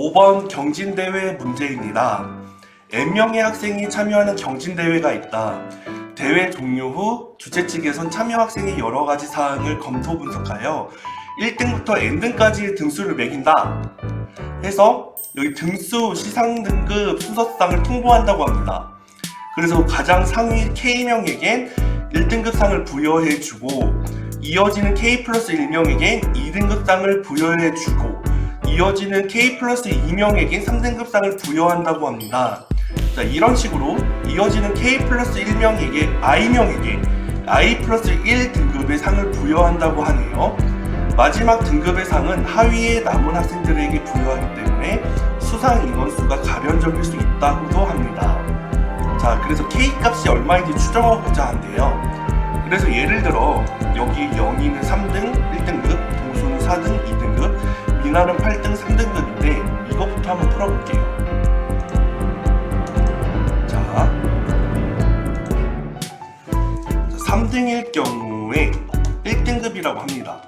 5번 경진대회 문제입니다. N명의 학생이 참여하는 경진대회가 있다. 대회 종료 후 주최 측에선 참여 학생의 여러 가지 사항을 검토 분석하여 1등부터 N등까지의 등수를 매긴다. 해서 여기 등수 시상 등급 순서상을 통보한다고 합니다. 그래서 가장 상위 K명에겐 1등급 상을 부여해주고 이어지는 K 플러스 1명에겐 2등급 상을 부여해주고 이어지는 K 플러스 2명에겐 3등급 상을 부여한다고 합니다. 자, 이런 식으로 이어지는 K 플러스 1명에게 I명에게 I 플러스 1 등급의 상을 부여한다고 하네요. 마지막 등급의 상은 하위에 남은 학생들에게 부여하기 때문에 수상 인원수가 가변적일 수 있다고도 합니다. 자, 그래서 K 값이 얼마인지 추정하고자 한대요. 그래서 예를 들어 여기 영희는 3등 1등급, 동수는 4등 2등급, 미나는 8등 3등급인데 이것부터 한번 풀어볼게요. 자, 3등일 경우에 1등급이라고 합니다.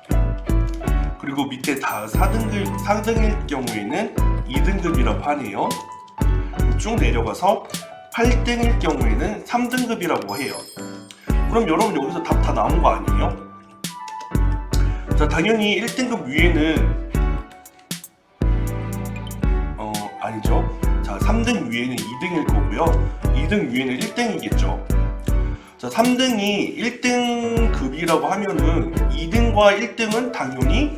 그리고 밑에 다 4등급, 4등일 경우에는 2등급이라고 하네요. 쭉 내려가서 8등일 경우에는 3등급이라고 해요. 그럼 여러분 여기서 답 다 나온 거 아니에요? 자, 당연히 1등급 위에는 아니죠. 자, 3등 위에는 2등일 거고요. 2등 위에는 1등이겠죠. 자, 3등이 1등급이라고 하면은 2등과 1등은 당연히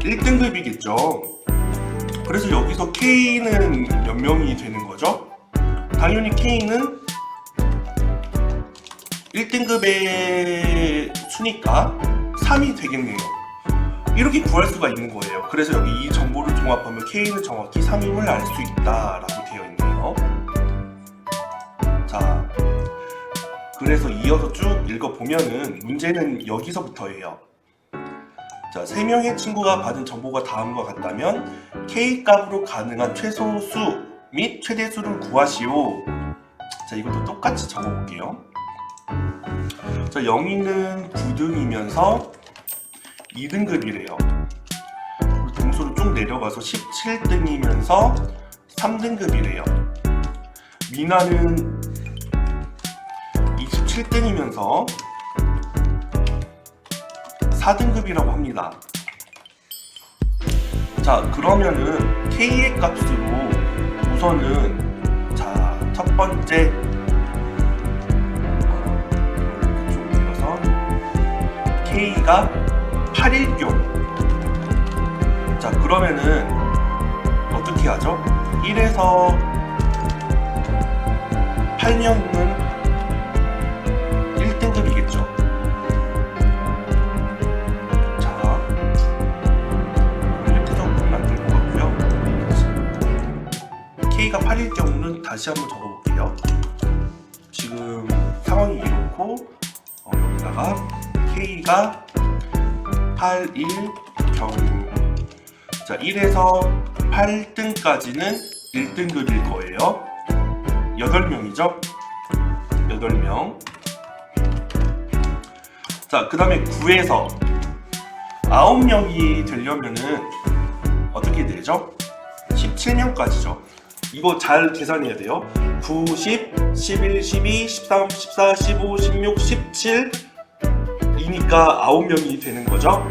1등급이겠죠. 그래서 여기서 K는 몇 명이 되는 거죠? 당연히 K는 1등급의 수니까 3이 되겠네요. 이렇게 구할 수가 있는 거예요. 그래서 여기 이 정보를 종합하면 K는 정확히 3임을 알 수 있다라고 되어 있네요. 자, 그래서 이어서 쭉 읽어보면은 문제는 여기서부터예요. 자, 세 명의 친구가 받은 정보가 다음과 같다면 K 값으로 가능한 최소수 및 최대수를 구하시오. 자, 이것도 똑같이 적어볼게요. 자, 영희는 9등이면서 2등급이래요. 등수를 쭉 내려가서 17등이면서 3등급이래요. 미나는 27등이면서 4등급이라고 합니다. 자, 그러면은 K의 값으로 우선은 자, 첫 번째 어, 좀 K가 8일 경우 자, 그러면은 어떻게 하죠? 1에서 8명은 1등급이겠죠. 자, 이렇게 정도 만들 것 같고요. K가 8일 경우는 다시 한번 적어볼게요. 지금 상황이 이렇고 어, 여기다가 K가 8일 경우 자 1에서 8등까지는 1등급일 거예요. 8명이죠? 8명. 자, 그 다음에 9에서 9명이 되려면은 어떻게 되죠? 17명까지죠. 이거 잘 계산해야 돼요. 9, 10, 11, 12, 13, 14, 15, 16, 17 이니까 9명이 되는 거죠.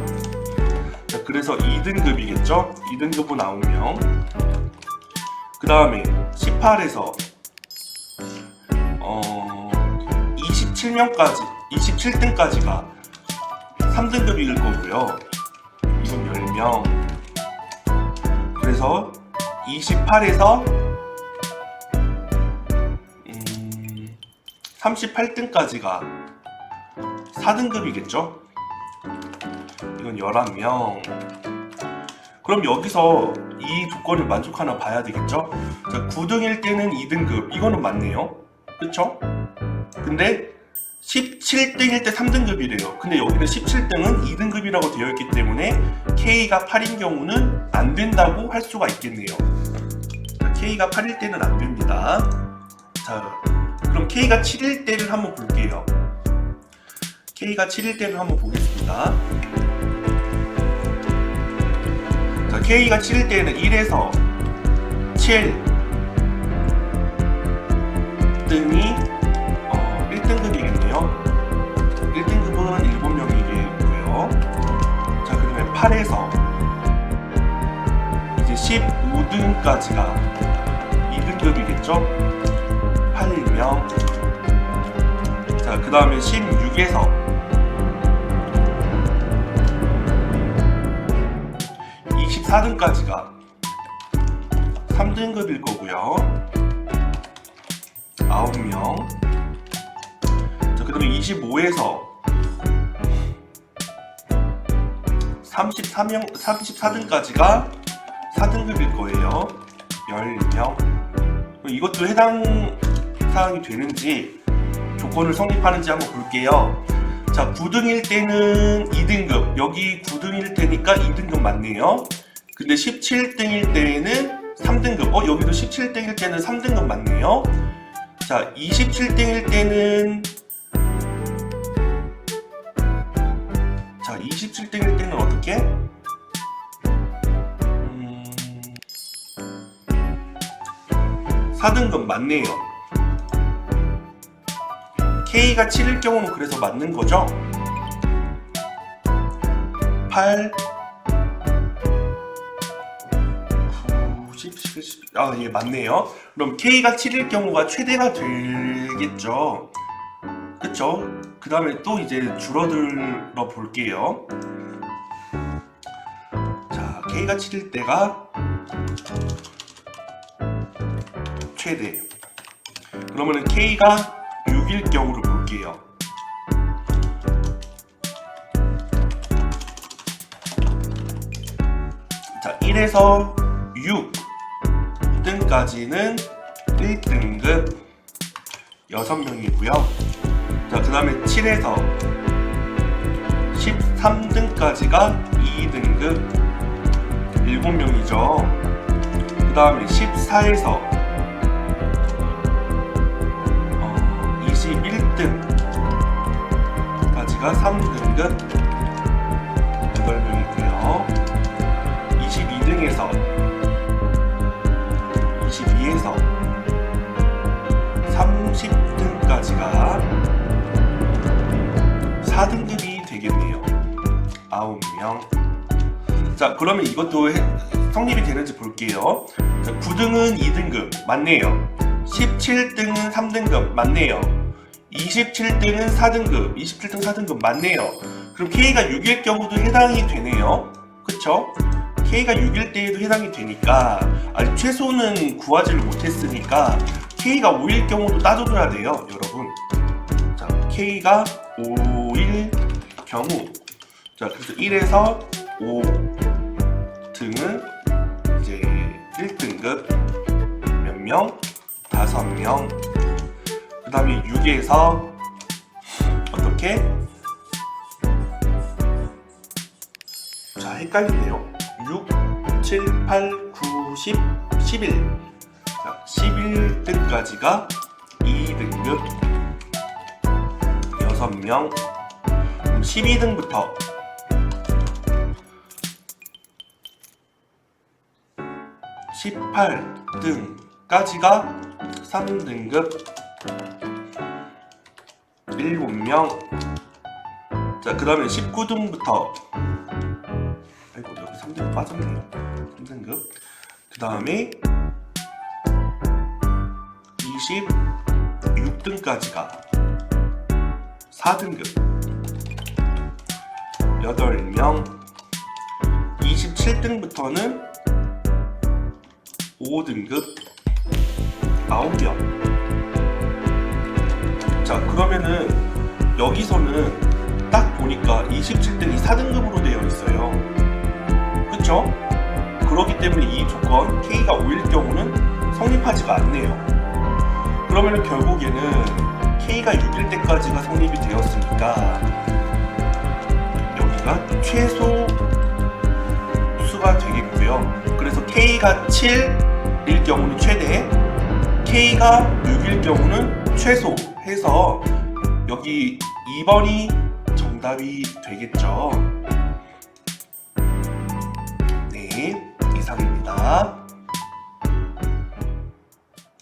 자, 그래서 2등급이겠죠? 2등급은 9명. 그 다음에 18에서 어, 27명까지, 27등까지가 3등급일 거고요. 이건 10명. 그래서 28에서 음, 38등까지가 4등급이겠죠? 이건 11명. 그럼 여기서 이 조건을 만족하나 봐야 되겠죠? 자, 9등일 때는 2등급. 이거는 맞네요. 그쵸? 근데 17등일 때 3등급이래요. 근데 여기는 17등은 2등급이라고 되어 있기 때문에 K가 8인 경우는 안 된다고 할 수가 있겠네요. 자, K가 8일 때는 안 됩니다. 자, 그럼 K가 7일 때를 한번 볼게요. K가 7일 때를 한번 보겠습니다. K가 7일 때에는 1에서 7 등이 어, 1등급이겠네요. 1등급은 7명이겠고요. 자, 그러면 8에서 이제 15등까지가 2등급이겠죠? 8명. 자, 그 다음에 16에서 24등까지가 3등급일 거고요. 9명. 자, 그 다음에 25에서 33명, 34등까지가 4등급일 거예요. 10명. 이것도 해당 사항이 되는지 조건을 성립하는지 한번 볼게요. 자, 9등일 때는 2등급. 여기 9등일 테니까 2등급 맞네요. 근데 17등일 때는 3등급. 어, 여기도 17등일 때는 3등급 맞네요. 자, 27등일 때는 자, 27등일 때는 어떻게? 음... 4등급 맞네요. K가 7일 경우는 그래서 맞는 거죠? 8 아, 예, 맞네요. 그럼 K가 7일 경우가 최대가 되겠죠. 그쵸? 그 다음에 또 이제 줄어들어 볼게요. 자, K가 7일 때가 최대. 그러면은 K가 6일 경우를 볼게요. 자, 1에서 6 등까지는 1등급 6명이고요. 자, 그 다음에 7에서 13등까지가 2등급 7명이죠. 그 다음에 14에서 어, 21등까지가 3등급 8명이고요. 22등에서 22에서 되겠네요. 9명. 자, 그러면 이것도 해- 성립이 되는지 볼게요. 자, 9등은 2등급 맞네요. 17등은 3등급 맞네요. 27등은 4등급, 27등 4등급 맞네요. 그럼 K가 6일 경우도 해당이 되네요. 그쵸? K가 6일 때에도 해당이 되니까 아직 최소는 구하지를 못했으니까 K가 5일 경우도 따져줘야 돼요, 여러분. 자, K가 5일 경우 자, 그래서 1에서 5 등은 이제 1등급 몇 명? 5명. 그 다음에 6에서 어떻게? 자, 헷갈리네요. 6, 7, 8, 9, 10, 11. 자, 11등까지가 2등급 6명. 12등부터. 18등까지가 3등급. 7명. 자 그 다음에 19등부터. 아이고 여기 3등급 빠졌네요 3등급. 그 다음에 26등까지가 4등급 8명. 27등부터는 5등급 9명. 자 그러면은 여기서는 딱 보니까 27등이 4등급으로 되어 있어요. 그쵸? 그렇기 때문에 이 조건 K가 5일 경우는 성립하지가 않네요. 그러면은 결국에는 K가 6일 때까지가 성립이 되었으니까 여기가 최소 수가 되겠고요. 그래서 K가 7일 경우는 최대, K가 6일 경우는 최소 해서 여기 2번이 정답이 되겠죠. 네. 이상입니다.